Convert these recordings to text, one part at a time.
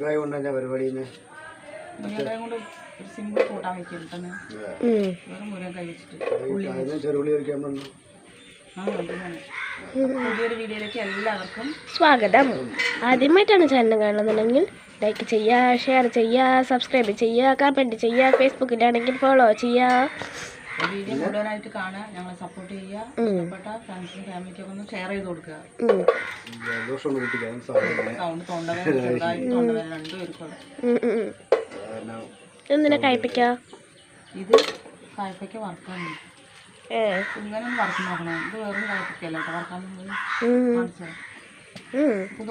മുരിങ്ങക്കായ കൊണ്ട് തന്നെ. പരിപാടി ചെറുപുളി സ്വാഗതം. ആദ്യമായിട്ടാണ് ചാനൽ കാണുന്നുണ്ടെങ്കിൽ ലൈക്ക് ചെയ്യുക ഷെയർ ചെയ്യുക സബ്സ്ക്രൈബ് ചെയ്യുക കമന്റ് ചെയ്യുക ഫേസ്ബുക്കിലാണെങ്കിൽ ഫോളോ ചെയ്യുക വീഡിയോ മുഴുവനായിട്ട് കാണുക ഞങ്ങളെ സപ്പോർട്ട് ചെയ്യുക ഇഷ്ടപ്പെട്ട ഫ്രണ്ട്സിനും ഫാമിലിക്കൊക്കെ ഒന്ന് ഷെയർ ചെയ്ത് കൊടുക്കുക. സൗണ്ട് തൊണ്ടവേദന തൊണ്ടവേദന എന്തിനാ ഇത് കായ്പയ്ക്ക് വറുക്കാൻ ഏ. ഇങ്ങനെ ഒന്ന് വറുത്ത് നോക്കണം. ഇത് വെറും കായ്പയ്ക്കല്ല കേട്ടോ വറുക്കാൻ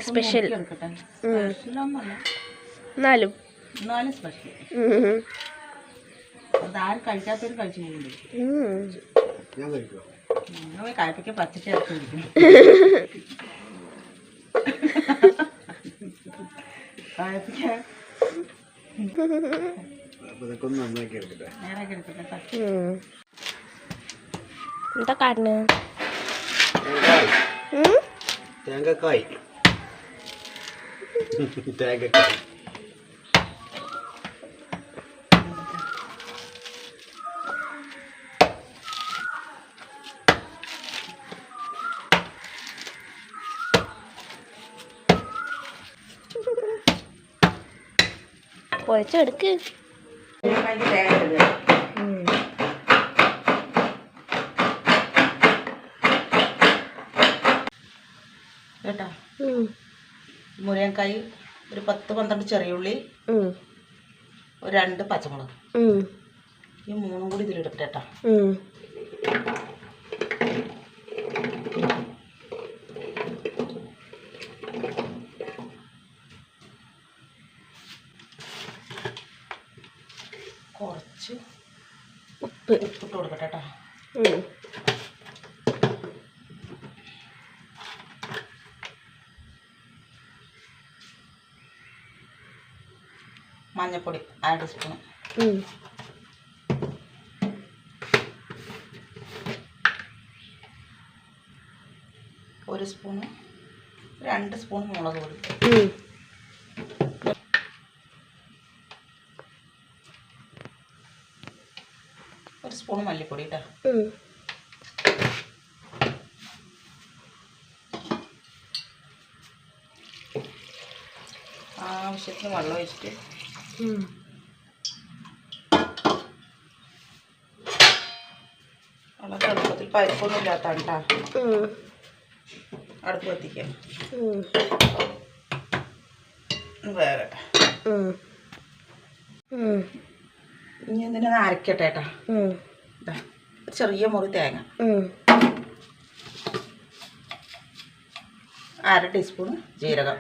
സ്പെഷ്യൽ ഒന്ന് എടുക്കട്ടെ സ്പെഷ്യലൊന്നുമല്ല എന്നാലും. എന്നാലും സ്പെഷ്യൽ. അതാരും കഴിക്കാത്തവർ കഴിച്ചു നിങ്ങൾ കായ്പയ്ക്ക് പച്ചക്ക് ഇറക്കി കുടിക്കും കായ്പയ്ക്ക അപ്പോൾ ഇതൊക്കെ ഒന്ന് നന്നാക്കി എടുക്കട്ടെ. നേരാക്കി എടുക്കട്ടെ കേട്ടോ. ഉം. എന്താ കാട്ടണ്? തേങ്ങക്കായി. തേങ്ങക്കായ്. ഇടുക. കേട്ടോ. മുരിങ്ങക്കായ് ഒരു പത്ത് പന്ത്രണ്ട് ചെറിയുള്ളി. ഒരു രണ്ട് പച്ചമുളക്. ഈ മൂന്നും കൂടി ഇതിലിടട്ടെ കേട്ടോ കുറച്ച് ഉപ്പ്. ഇട്ട് കൊടുക്കട്ടെ കേട്ടോ. മഞ്ഞൾപ്പൊടി അര സ്പൂൺ. ഒരു സ്പൂണ് രണ്ട് സ്പൂൺ മുളക് പൊടി. സ്പൂൺ മല്ലിപ്പൊടി കേട്ടോ ആവശ്യത്തിന് വെള്ളം ഒഴിച്ചിട്ട്. ഉം. വളരെ എളുപ്പത്തിൽ പരിപ്പൊന്നും ഇല്ലാത്താണ് കേട്ടോ. അടുപ്പ് കത്തിക്കാം. ഉം. ഇനി എന്തിനാ അരക്കട്ടെ കേട്ടോ ചെറിയ മുറി തേങ്ങ. അര ടീസ്പൂൺ ജീരകം.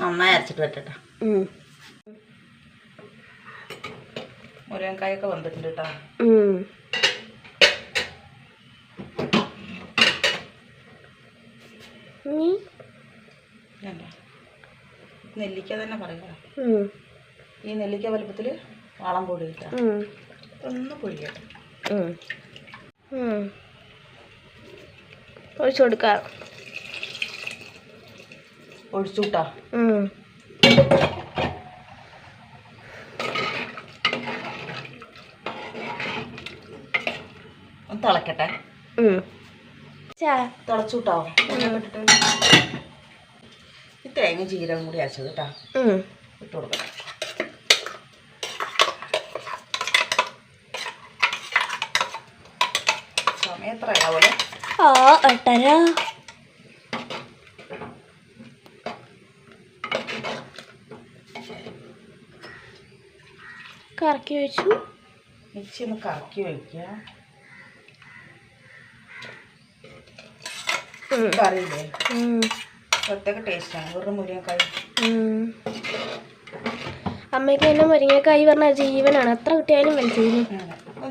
നന്നായി അരച്ചിട്ട് വെക്കട്ടെ ഉം. മുരിങ്ങക്കായൊക്കെ വന്നിട്ടുണ്ട് കേട്ടോ. നെല്ലിക്ക തന്നെ പറയാം. ഈ നെല്ലിക്ക വലുപ്പത്തിൽ വളം കൂടി കിട്ടാം. ഒന്ന് പൊഴിയട്ടെ. ഒഴിച്ചു കൊടുക്കാം. ഒഴിച്ചു കൂട്ടാ. ഒന്ന് തിളക്കട്ടെ. ഉം. ചാ. തിളച്ചു കൂട്ടോ ഈ തേങ്ങ ജീരകം കൂടി അരച്ചത് കേട്ടാ. ഇട്ടു കൊടുക്കണം സമയം എത്ര ആവൂലെ ആ കറക്കി വെച്ചു. മിക്സി ഒന്ന് കറക്കി വയ്ക്കുക. കറിയില്ലേ. പ്രത്യേക ടേസ്റ്റാണ് വെറും മുരിങ്ങക്കായി. അമ്മയ്ക്ക് തന്നെ മുരിങ്ങക്കായി പറഞ്ഞ ജീവനാണ്. എത്ര കിട്ടിയാലും വലിച്ചു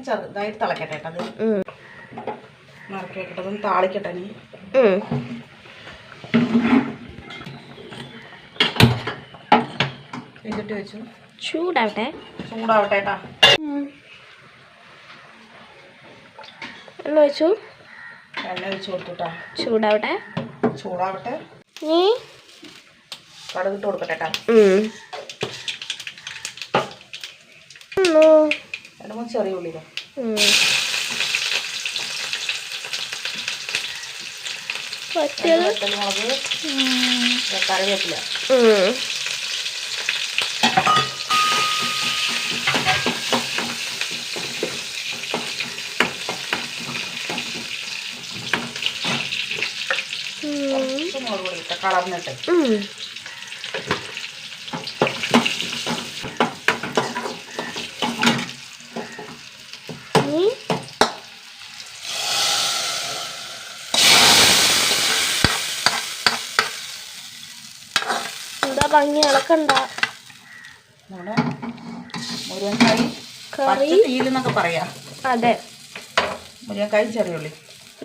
ചെറുതായിട്ട് തിളക്കട്ടെ കേട്ടോ അത്. ഉം. മറക്കി വെക്കട്ടെ അതൊന്ന് താളിക്കട്ടെ നീ എന്നിട്ട് വെച്ചു? ചൂടാവട്ടെ. ചൂടാവട്ടെ കേട്ടാ. എണ്ണ വെച്ചു? എണ്ണ വെച്ച് കൊടുത്തുട്ടാ. ചൂടാവട്ടെ. ചൂടാവട്ടെ. നീ? കടുകിട്ട് കൊടുക്കട്ടെ കേട്ടോ. ചെറിയ ഉള്ളി ഇതാ കറിവേപ്പില. കുറച്ച് മുളക് പൊടി കളർന്നിട്ട് ഉം. ഇനി എന്താ ഭംഗി ഇളക്കണ്ട നമ്മുടെ മുരിങ്ങക്കായി പച്ച കറി? തീലെന്നൊക്കെ പറയാം. അതെ. മുരിങ്ങക്കായി ചെറിയുള്ളി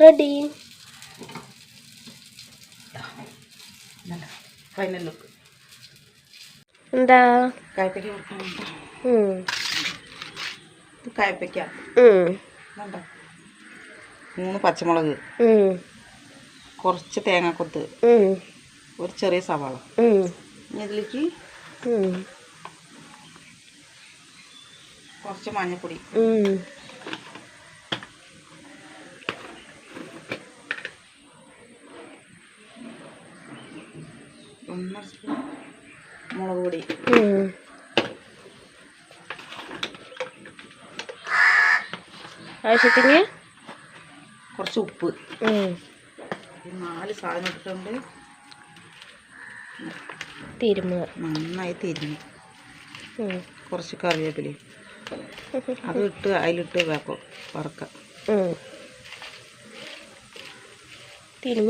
റെഡി. ഫൈനൽ ലുക്ക് എന്താ. വേണ്ട. മൂന്ന് പച്ചമുളക്. കുറച്ച് തേങ്ങാക്കൊത്ത്. ഒരു ചെറിയ സവാള. ഇനി ഇതിലേക്ക് കുറച്ച് മഞ്ഞപ്പൊടി. ഒന്നര സ്പൂൺ മുളക് പൊടി. ആവശ്യത്തിന്? കുറച്ച് ഉപ്പ്. നാല് സാധനം ഇട്ടിട്ടുണ്ട്. തിരുമുക നന്നായി ഉം. കുറച്ച് കറിവേപ്പില അത് ഇട്ട് അതിലിട്ട് വേക്കോ വറക്കാം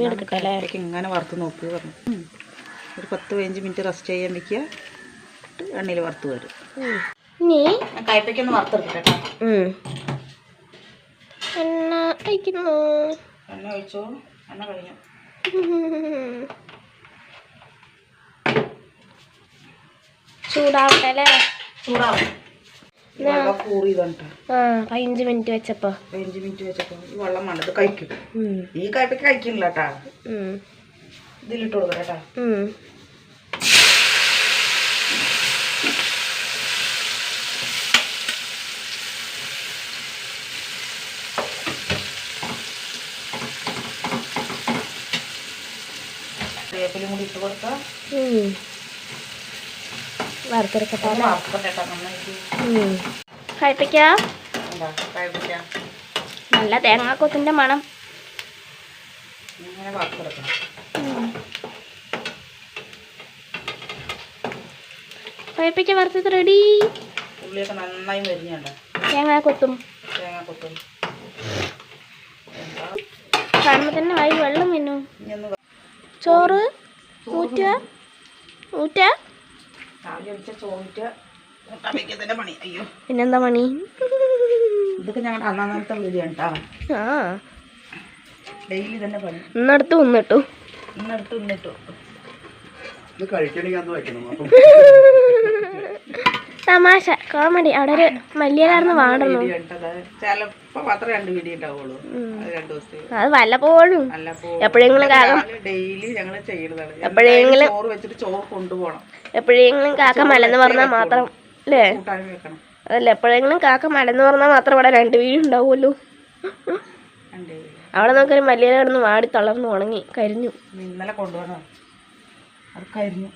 എടുക്കട്ടെ അല്ലേ ഇങ്ങനെ വറുത്ത് നോക്ക് പറഞ്ഞു. ഒരു പത്ത് പതിനഞ്ച് മിനിറ്റ് റെസ്റ്റ് ചെയ്യാൻ വെക്കുക എണ്ണയിൽ വറുത്ത് വരും. ഇനി വറുത്തെടുക്കട്ടെ. എണ്ണ ഒഴിച്ചോ? എണ്ണ കഴിഞ്ഞു. ചൂടാവട്ടെ അല്ലേ? ചൂടാവും. പതിനഞ്ച് മിനിറ്റ് വെച്ചപ്പോ. പതിനഞ്ച് മിനിറ്റ് വെച്ചപ്പോൾ ഈ വെള്ളം വേണ്ടത് കഴിക്കും. ഈ കായ്പയ്ക്ക കഴിക്കില്ല കേട്ടാ. ഇതിലിട്ട് കൊടുക്കാം കേട്ടാ. വേപ്പിലും കൂടി ഇട്ട് കൊടുക്കാം. വറുത്തെടുക്കട്ടെ. കഴിപ്പിക്ക? നല്ല തേങ്ങാക്കൊത്തിന്റെ മണം. കഴിപ്പിക്ക വറുത്തത് റെഡി. ഉള്ളിയൊക്കെ നന്നായി മരിഞ്ഞുണ്ട്. തേങ്ങ കൊത്തും. എന്താ? തന്നെ വായി വെള്ളം മിന്നു ഇനി ചോറ് ഊറ്റ ഊറ്റ പണി. പിന്നെന്താ മണി ഇതൊക്കെ ഞങ്ങളുടെ അന്നാന്നത്തെ വീഡിയോ കേട്ടോ ആ. ഡെയിലി തന്നെ പണി. ഇന്നടുത്ത് ഉന്നിട്ടു ഇന്നടുത്ത് ഇന്നിട്ടു ഇത് കഴിക്കണമെങ്കിൽ അന്ന് വയ്ക്കണം അപ്പം. തമാശ. കോമഡി അവിടെ ഒരു മല്ലിയിലായിരുന്നു വാടുന്നു വീഡിയോ ഉണ്ടത് രണ്ട് ഉണ്ടാവുള്ളൂ. അത് വല്ലപ്പോഴും. എപ്പോഴെങ്കിലും കാക്ക ഡെയിലി ഞങ്ങൾ ചെയ്യുന്നതാണ് എപ്പോഴെങ്കിലും- ചോറ് വെച്ചിട്ട് ചോറ് കൊണ്ടുപോകണം. എപ്പോഴെങ്കിലും കാക്ക മലന്ന് പറഞ്ഞാൽ മാത്രം അല്ലേ അതല്ല എപ്പോഴെങ്കിലും കാക്ക മലന്ന് പറഞ്ഞാൽ മാത്രം അവിടെ രണ്ട് വീട് ഉണ്ടാവുമല്ലോ. ഉണ്ട് അവിടെ നമുക്കൊരു മല്ലിയില കിടന്ന് വാടി തളർന്ന് ഉണങ്ങി. കരിഞ്ഞു. ഇന്നലെ കൊണ്ടുപോകണം അത് കരിഞ്ഞു.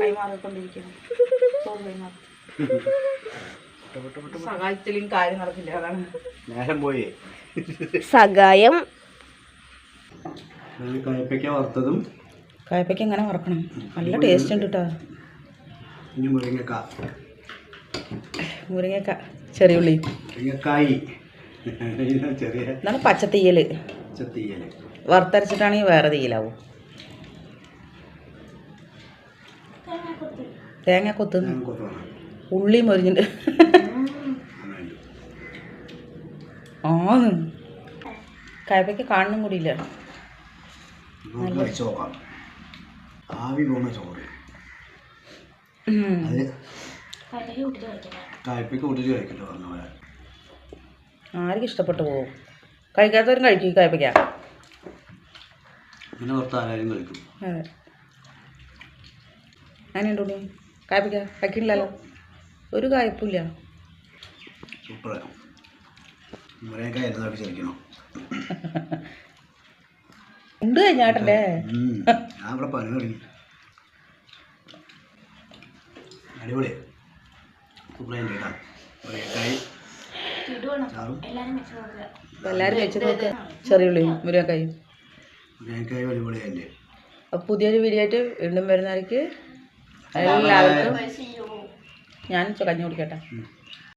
കൈമാറിക്കൊണ്ടിരിക്കുന്നു. ചോറ് കൈമാറി. സഹായിച്ചില്ലെങ്കിൽ കാര്യം നടക്കില്ല അതാണ്. നേരം പോയേ. സഹായം. കയ്പ്പയ്ക്ക വറുത്തതും. കായപ്പയ്ക്ക് എങ്ങനെ വറക്കണം? നല്ല ടേസ്റ്റ് ഉണ്ട് കേട്ടോ ഇനി മുരിങ്ങക്ക. മുരിങ്ങക്ക ചെറിയ ഉള്ളി. മുരിങ്ങക്കായി. ചെറിയ പച്ചത്തീയൽ വറുത്തരച്ചിട്ടാണെങ്കിൽ വേറെ തീയിലാവും. തേങ്ങ കൊത്ത് ഞാൻ കൊത്തോണം ഉള്ളി മൊരിഞ്ഞിട്ട്. ആ ആന്ന്. കായപ്പയ്ക്ക് കാണണം കൂടിയില്ല. ആവി പോണ ചോറ്. ഉം. അത് കയ്പ്പയ്ക്ക് കൂട്ടിച്ച് കഴിക്കല്ലോ പറഞ്ഞ പോലെ. ആർക്കും ഇഷ്ടപ്പെട്ടു പോകും കഴിക്കാത്തവരും കഴിക്കും കയപ്പയ്ക്ക കായപ്പയ്ക്ക പിന്നെ പുറത്ത് ആരാരും കഴിക്കും. അതെ. അങ്ങനെയുണ്ടോ നീ കായ്പിക്ക വയ്ക്കണില്ലല്ലോ ഒരു കായ്പില്ല ഉണ്ട് കഴിഞ്ഞാട്ടല്ലേ? അടിപൊളി. എല്ലാവരും കഴിച്ച് നോക്കുക. മുരങ്ങക്കായ. അടിപൊളിയല്ലേ അപ്പോൾ പുതിയൊരു വീഡിയോ ആയിട്ട് വീണ്ടും വരുന്നവർക്ക് എല്ലാവർക്കും ഞാൻ കഞ്ഞി കുടിക്കട്ടെ.